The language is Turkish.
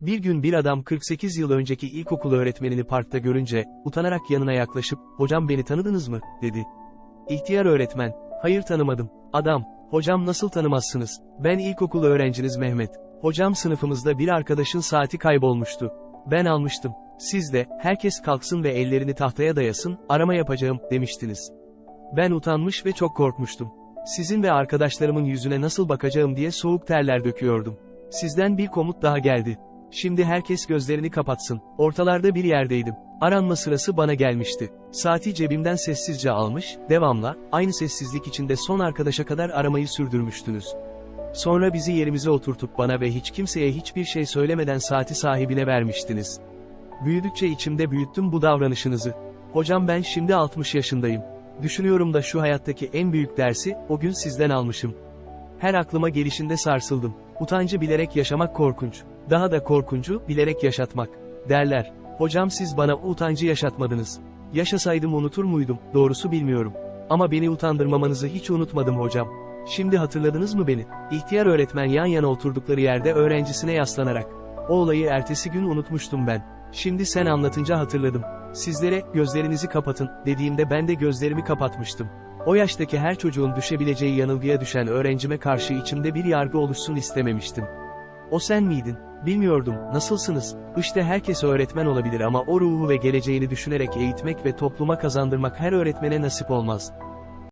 Bir gün bir adam 48 yıl önceki ilkokul öğretmenini parkta görünce, utanarak yanına yaklaşıp, hocam beni tanıdınız mı, dedi. İhtiyar öğretmen, hayır tanımadım. Adam, hocam nasıl tanımazsınız, ben ilkokul öğrenciniz Mehmet. Hocam sınıfımızda bir arkadaşın saati kaybolmuştu. Ben almıştım. Siz de, herkes kalksın ve ellerini tahtaya dayasın, arama yapacağım, demiştiniz. Ben utanmış ve çok korkmuştum. Sizin ve arkadaşlarımın yüzüne nasıl bakacağım diye soğuk terler döküyordum. Sizden bir komut daha geldi. Şimdi herkes gözlerini kapatsın. Ortalarda bir yerdeydim. Aranma sırası bana gelmişti. Saati cebimden sessizce almış, devamla, aynı sessizlik içinde son arkadaşa kadar aramayı sürdürmüştünüz. Sonra bizi yerimize oturtup bana ve hiç kimseye hiçbir şey söylemeden saati sahibine vermiştiniz. Büyüdükçe içimde büyüttüm bu davranışınızı. Hocam ben şimdi 60 yaşındayım. Düşünüyorum da şu hayattaki en büyük dersi, o gün sizden almışım. Her aklıma gelişinde sarsıldım. Utancı bilerek yaşamak korkunç. Daha da korkuncu, bilerek yaşatmak. Derler. Hocam siz bana utancı yaşatmadınız. Yaşasaydım unutur muydum, doğrusu bilmiyorum. Ama beni utandırmamanızı hiç unutmadım hocam. Şimdi hatırladınız mı beni? İhtiyar öğretmen yan yana oturdukları yerde öğrencisine yaslanarak. O olayı ertesi gün unutmuştum ben. Şimdi sen anlatınca hatırladım. Sizlere, gözlerinizi kapatın, dediğimde ben de gözlerimi kapatmıştım. O yaştaki her çocuğun düşebileceği yanılgıya düşen öğrencime karşı içimde bir yargı oluşsun istememiştim. O sen miydin? Bilmiyordum, nasılsınız? İşte herkes öğretmen olabilir ama o ruhu ve geleceğini düşünerek eğitmek ve topluma kazandırmak her öğretmene nasip olmaz.